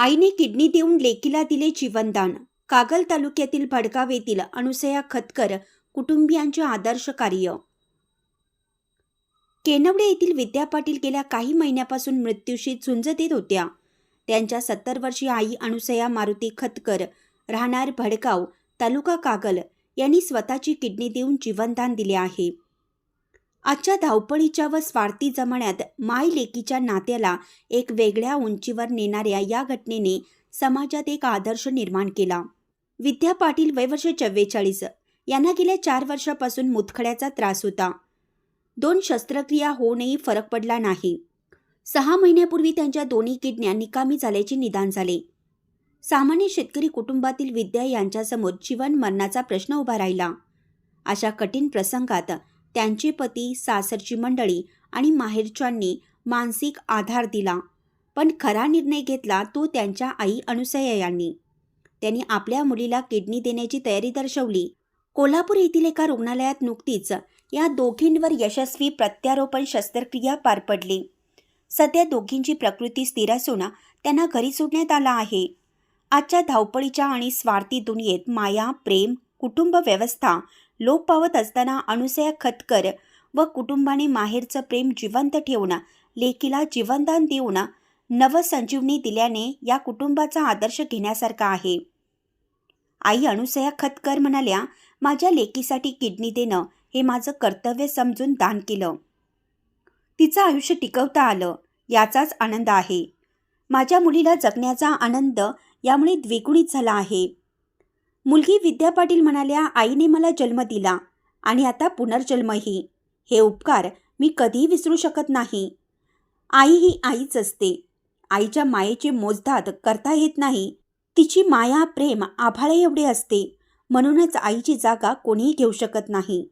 आईने किडनी देऊन लेकीला दिले जीवनदान. कागल तालुक्यातील भडगाव येथील अनुसया खतकर कुटुंबियांचे आदर्श कार्य. केनवडे येथील विद्या पाटील गेल्या काही महिन्यापासून मृत्यूशी झुंज देत होत्या. त्यांच्या सत्तर वर्षीय आई अनुसया मारुती खतकर राहणार भडगाव तालुका कागल यांनी स्वतःची किडनी देऊन जीवनदान दिले आहे. आजच्या धावपळीच्या व स्वार्थी जमान्यात माय लेकीच्या नात्याला एक वेगळ्या उंचीवर नेणाऱ्या या घटनेने समाजात एक आदर्श निर्माण केला. विद्या पाटील वयवर्ष चव्वेचाळीस यांना गेल्या चार वर्षापासून मुतखड्याचा त्रास होता. दोन शस्त्रक्रिया होऊनही फरक पडला नाही. सहा महिन्यापूर्वी त्यांच्या दोन्ही किडन्या निकामी झाल्याचे निदान झाले. सामान्य शेतकरी कुटुंबातील विद्या यांच्यासमोर जीवन मरणाचा प्रश्न उभा राहिला. अशा कठीण प्रसंगात त्यांचे पती सासरची मंडळी आणि माहेरच्यांनी मानसिक आधार दिला. पण खरा निर्णय घेतला तो त्यांच्या आई अनुसया यांनी त्यांनी आपल्या मुलीला किडनी देण्याची तयारी दर्शवली. कोल्हापूर येथील एका रुग्णालयात नुकतीच या दोघींवर यशस्वी प्रत्यारोपण शस्त्रक्रिया पार पडली. सध्या दोघींची प्रकृती स्थिर असून त्यांना घरी सोडण्यात आला आहे. आजच्या धावपळीच्या आणि स्वार्थी दुनियेत माया प्रेम कुटुंब व्यवस्था लोप पावत असताना अनुसया खतकर व कुटुंबाने माहेरचं प्रेम जिवंत ठेवणं लेकीला जीवनदान देऊन नवसंजीवनी दिल्याने या कुटुंबाचा आदर्श घेण्यासारखा आहे. आई अनुसया खतकर म्हणाल्या माझ्या लेकीसाठी किडनी देणं हे माझं कर्तव्य समजून दान केलं. तिचं आयुष्य टिकवता आलं याचाच आनंद आहे. माझ्या मुलीला जगण्याचा आनंद यामुळे द्विगुणित झाला आहे. मुलगी विद्या पाटील म्हणाल्या आईने मला जन्म दिला आणि आता पुनर्जन्मही. हे उपकार मी कधीही विसरू शकत नाही. आई ही आईच असते. आईच्या मायेचे मोजदाद करता येत नाही. तिची माया प्रेम आभाळे एवढे असते. म्हणूनच आईची जागा कोणीही घेऊ शकत नाही.